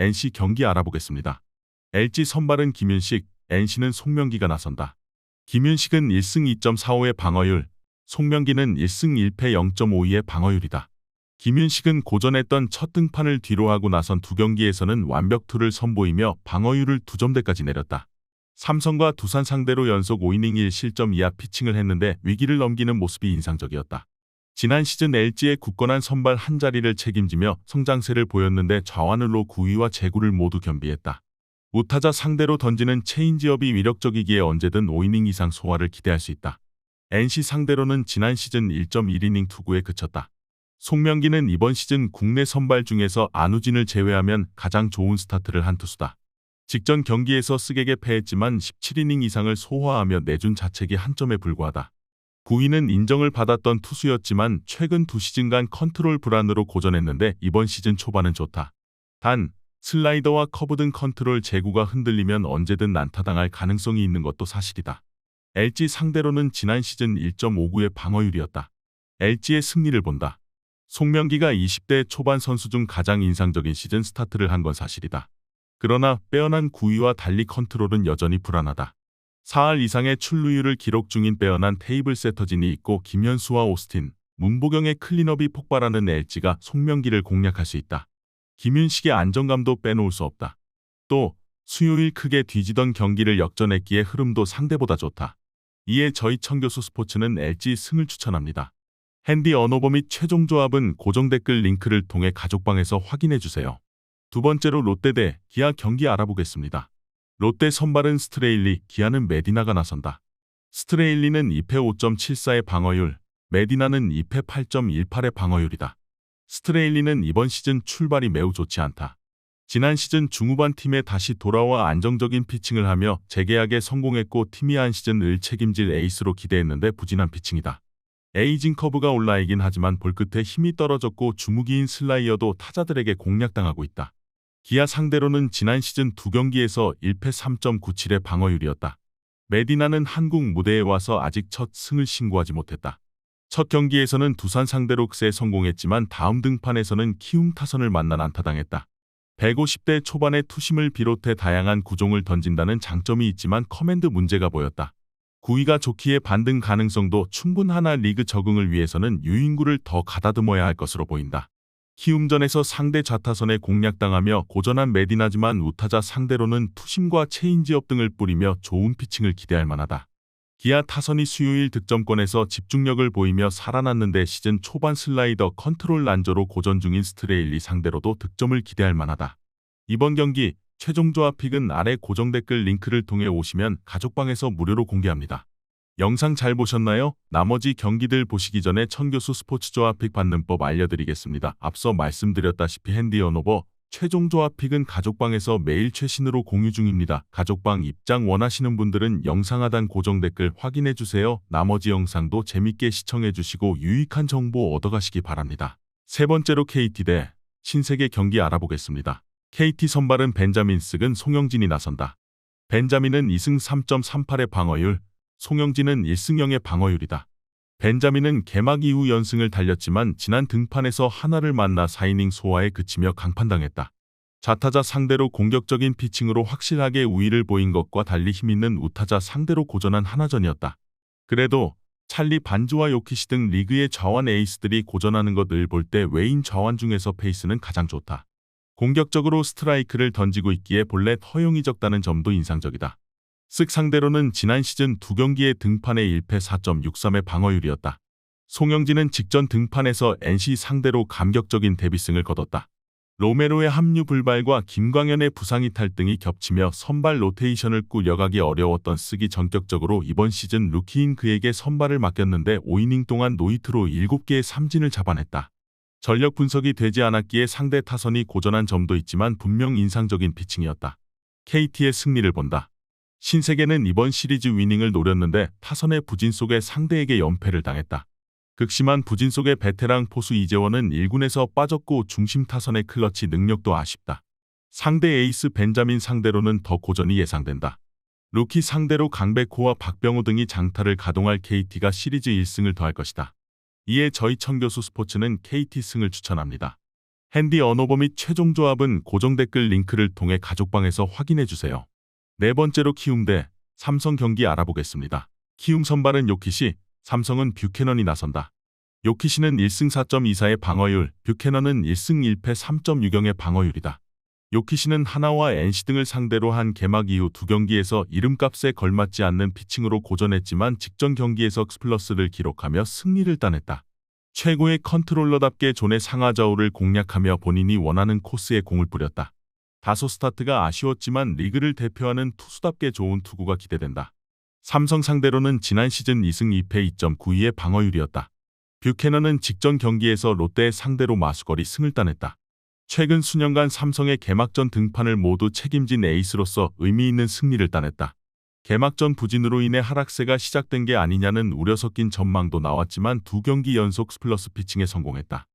NC 경기 알아보겠습니다. LG 선발은 김윤식, NC는 송명기가 나선다. 김윤식은 1승 2.45의 방어율, 송명기는 1승 1패 0.52의 방어율이다. 김윤식은 고전했던 첫 등판을 뒤로하고 나선 두 경기에서는 완벽투를 선보이며 방어율을 2점대까지 내렸다. 삼성과 두산 상대로 연속 5이닝 1실점 이하 피칭을 했는데 위기를 넘기는 모습이 인상적이었다. 지난 시즌 LG의 굳건한 선발 한 자리를 책임지며 성장세를 보였는데 좌완을로 9위와 제구를 모두 겸비했다. 우타자 상대로 던지는 체인지업이 위력적이기에 언제든 5이닝 이상 소화를 기대할 수 있다. NC 상대로는 지난 시즌 1.1이닝 투구에 그쳤다. 송명기는 이번 시즌 국내 선발 중에서 안우진을 제외하면 가장 좋은 스타트를 한 투수다. 직전 경기에서 쓰게게 패했지만 17이닝 이상을 소화하며 내준 자책이 한 점에 불과하다. 9위는 인정을 받았던 투수였지만 최근 두 시즌간 컨트롤 불안으로 고전했는데 이번 시즌 초반은 좋다. 단, 슬라이더와 커브 등 컨트롤 제구가 흔들리면 언제든 난타당할 가능성이 있는 것도 사실이다. LG 상대로는 지난 시즌 1.59의 방어율이었다. LG의 승리를 본다. 송명기가 20대 초반 선수 중 가장 인상적인 시즌 스타트를 한 건 사실이다. 그러나 빼어난 9위와 달리 컨트롤은 여전히 불안하다. 4할 이상의 출루율을 기록 중인 빼어난 테이블 세터진이 있고 김현수와 오스틴, 문보경의 클린업이 폭발하는 LG가 송명기를 공략할 수 있다. 김윤식의 안정감도 빼놓을 수 없다. 또 수요일 크게 뒤지던 경기를 역전했기에 흐름도 상대보다 좋다. 이에 저희 청교수 스포츠는 LG 승을 추천합니다. 핸디 언어버 및 최종 조합은 고정 댓글 링크를 통해 가족방에서 확인해 주세요. 두 번째로 롯데 대 기아 경기 알아보겠습니다. 롯데 선발은 스트레일리, 기아는 메디나가 나선다. 스트레일리는 2패 5.74의 방어율, 메디나는 2패 8.18의 방어율이다. 스트레일리는 이번 시즌 출발이 매우 좋지 않다. 지난 시즌 중후반 팀에 다시 돌아와 안정적인 피칭을 하며 재계약에 성공했고 팀이 한 시즌을 책임질 에이스로 기대했는데 부진한 피칭이다. 에이징 커브가 올라이긴 하지만 볼 끝에 힘이 떨어졌고 주무기인 슬라이어도 타자들에게 공략당하고 있다. 기아 상대로는 지난 시즌 두 경기에서 1패 3.97의 방어율이었다. 메디나는 한국 무대에 와서 아직 첫 승을 신고하지 못했다. 첫 경기에서는 두산 상대로 크세 성공했지만 다음 등판에서는 키움 타선을 만나 안타당했다. 150대 초반의 투심을 비롯해 다양한 구종을 던진다는 장점이 있지만 커맨드 문제가 보였다. 구위가 좋기에 반등 가능성도 충분하나 리그 적응을 위해서는 유인구를 더 가다듬어야 할 것으로 보인다. 키움전에서 상대 좌타선에 공략당하며 고전한 메디나지만 우타자 상대로는 투심과 체인지업 등을 뿌리며 좋은 피칭을 기대할 만하다. 기아 타선이 수요일 득점권에서 집중력을 보이며 살아났는데 시즌 초반 슬라이더 컨트롤 난조로 고전 중인 스트레일리 상대로도 득점을 기대할 만하다. 이번 경기 최종 조합 픽은 아래 고정 댓글 링크를 통해 오시면 가족방에서 무료로 공개합니다. 영상 잘 보셨나요? 나머지 경기들 보시기 전에 천교수 스포츠 조합 픽 받는 법 알려드리겠습니다. 앞서 말씀드렸다시피 핸디 언오버 최종 조합 픽은 가족방에서 매일 최신으로 공유 중입니다. 가족방 입장 원하시는 분들은 영상 하단 고정 댓글 확인해 주세요. 나머지 영상도 재밌게 시청해 주시고 유익한 정보 얻어가시기 바랍니다. 세 번째로 KT 대 신세계 경기 알아보겠습니다. KT 선발은 벤자민 쓱은 송영진이 나선다. 벤자민은 2승 3.38의 방어율, 송영진은 1승 0의 방어율이다. 벤자민은 개막 이후 연승을 달렸지만 지난 등판에서 하나를 만나 4이닝 소화에 그치며 강판당했다. 좌타자 상대로 공격적인 피칭으로 확실하게 우위를 보인 것과 달리 힘있는 우타자 상대로 고전한 하나전이었다. 그래도 찰리 반주와 요키시 등 리그의 좌완 에이스들이 고전하는 것을 볼 때 외인 좌완 중에서 페이스는 가장 좋다. 공격적으로 스트라이크를 던지고 있기에 본래 허용이 적다는 점도 인상적이다. 쓱 상대로는 지난 시즌 두 경기의 등판에 1패 4.63의 방어율이었다. 송영진은 직전 등판에서 NC 상대로 감격적인 데뷔승을 거뒀다. 로메로의 합류 불발과 김광현의 부상 이탈 등이 겹치며 선발 로테이션을 꾸려가기 어려웠던 쓱이 전격적으로 이번 시즌 루키인 그에게 선발을 맡겼는데 5이닝 동안 노이트로 7개의 삼진을 잡아냈다. 전력 분석이 되지 않았기에 상대 타선이 고전한 점도 있지만 분명 인상적인 피칭이었다. KT의 승리를 본다. 신세계는 이번 시리즈 위닝을 노렸는데 타선의 부진 속에 상대에게 연패를 당했다. 극심한 부진 속에 베테랑 포수 이재원은 1군에서 빠졌고 중심 타선의 클러치 능력도 아쉽다. 상대 에이스 벤자민 상대로는 더 고전이 예상된다. 루키 상대로 강백호와 박병호 등이 장타를 가동할 KT가 시리즈 1승을 더할 것이다. 이에 저희 청교수 스포츠는 KT 승을 추천합니다. 핸디 언어버 및 최종 조합은 고정 댓글 링크를 통해 가족방에서 확인해 주세요. 네 번째로 키움 대 삼성 경기 알아보겠습니다. 키움 선발은 요키시, 삼성은 뷰캐넌이 나선다. 요키시는 1승 4.24의 방어율, 뷰캐넌은 1승 1패 3.6경의 방어율이다. 요키시는 하나와 NC 등을 상대로 한 개막 이후 두 경기에서 이름값에 걸맞지 않는 피칭으로 고전했지만 직전 경기에서 스플러스를 기록하며 승리를 따냈다. 최고의 컨트롤러답게 존의 상하좌우를 공략하며 본인이 원하는 코스에 공을 뿌렸다. 다소 스타트가 아쉬웠지만 리그를 대표하는 투수답게 좋은 투구가 기대된다. 삼성 상대로는 지난 시즌 2승 2패 2.92의 방어율이었다. 뷰캐넌은 직전 경기에서 롯데의 상대로 마수거리 승을 따냈다. 최근 수년간 삼성의 개막전 등판을 모두 책임진 에이스로서 의미 있는 승리를 따냈다. 개막전 부진으로 인해 하락세가 시작된 게 아니냐는 우려 섞인 전망도 나왔지만 두 경기 연속 스플러스 피칭에 성공했다.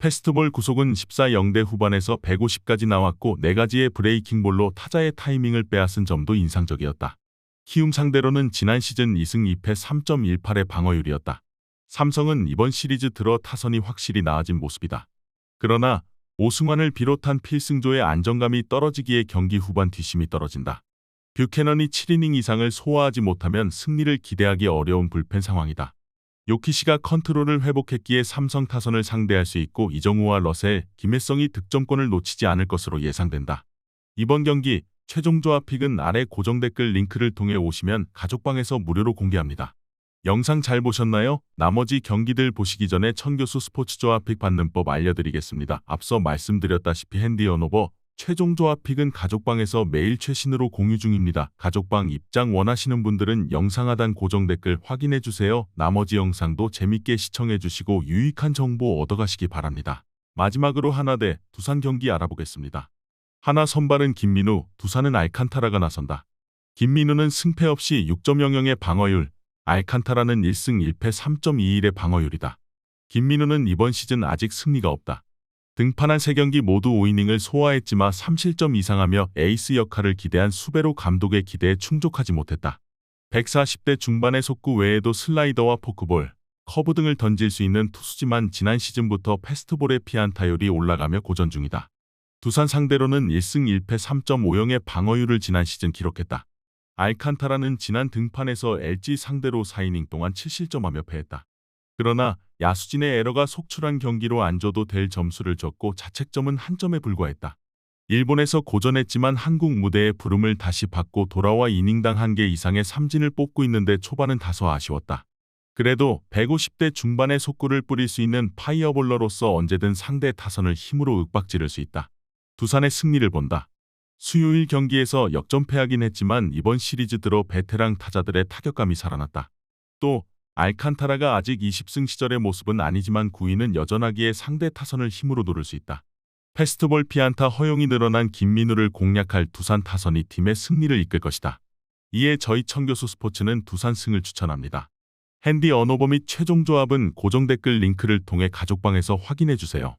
페스트볼 구속은 14-0대 후반에서 150까지 나왔고 4가지의 브레이킹볼로 타자의 타이밍을 빼앗은 점도 인상적이었다. 키움 상대로는 지난 시즌 2승 2패 3.18의 방어율이었다. 삼성은 이번 시리즈 들어 타선이 확실히 나아진 모습이다. 그러나 오승환을 비롯한 필승조의 안정감이 떨어지기에 경기 후반 뒷심이 떨어진다. 뷰캐넌이 7이닝 이상을 소화하지 못하면 승리를 기대하기 어려운 불펜 상황이다. 요키시가 컨트롤을 회복했기에 삼성 타선을 상대할 수 있고 이정우와 러셀, 김혜성이 득점권을 놓치지 않을 것으로 예상된다. 이번 경기 최종 조합 픽은 아래 고정 댓글 링크를 통해 오시면 가족방에서 무료로 공개합니다. 영상 잘 보셨나요? 나머지 경기들 보시기 전에 천교수 스포츠 조합 픽 받는 법 알려드리겠습니다. 앞서 말씀드렸다시피 핸디 언오버 최종 조합 픽은 가족방에서 매일 최신으로 공유 중입니다. 가족방 입장 원하시는 분들은 영상 하단 고정 댓글 확인해 주세요. 나머지 영상도 재밌게 시청해 주시고 유익한 정보 얻어가시기 바랍니다. 마지막으로 하나 대 두산 경기 알아보겠습니다. 하나 선발은 김민우, 두산은 알칸타라가 나선다. 김민우는 승패 없이 6.00의 방어율, 알칸타라는 1승 1패 3.21의 방어율이다. 김민우는 이번 시즌 아직 승리가 없다. 등판한 3경기 모두 5이닝을 소화했지만 3실점 이상하며 에이스 역할을 기대한 수베로 감독의 기대에 충족하지 못했다. 140대 중반의 속구 외에도 슬라이더와 포크볼, 커브 등을 던질 수 있는 투수지만 지난 시즌부터 패스트볼의 피안타율이 올라가며 고전 중이다. 두산 상대로는 1승 1패 3.50의 방어율을 지난 시즌 기록했다. 알칸타라는 지난 등판에서 LG 상대로 4이닝 동안 7실점하며 패했다. 그러나 야수진의 에러가 속출한 경기로 안 줘도 될 점수를 줬고 자책점은 한 점에 불과했다. 일본에서 고전했지만 한국 무대의 부름을 다시 받고 돌아와 이닝당 한 개 이상의 삼진을 뽑고 있는데 초반은 다소 아쉬웠다. 그래도 150대 중반의 속구를 뿌릴 수 있는 파이어볼러로서 언제든 상대 타선을 힘으로 윽박지를 수 있다. 두산의 승리를 본다. 수요일 경기에서 역전패하긴 했지만 이번 시리즈 들어 베테랑 타자들의 타격감이 살아났다. 또 알칸타라가 아직 20승 시절의 모습은 아니지만 9위는 여전하기에 상대 타선을 힘으로 노릴 수 있다. 페스트볼 피안타 허용이 늘어난 김민우를 공략할 두산 타선이 팀의 승리를 이끌 것이다. 이에 저희 청교수 스포츠는 두산 승을 추천합니다. 핸디 언어버 및 최종 조합은 고정 댓글 링크를 통해 가족방에서 확인해 주세요.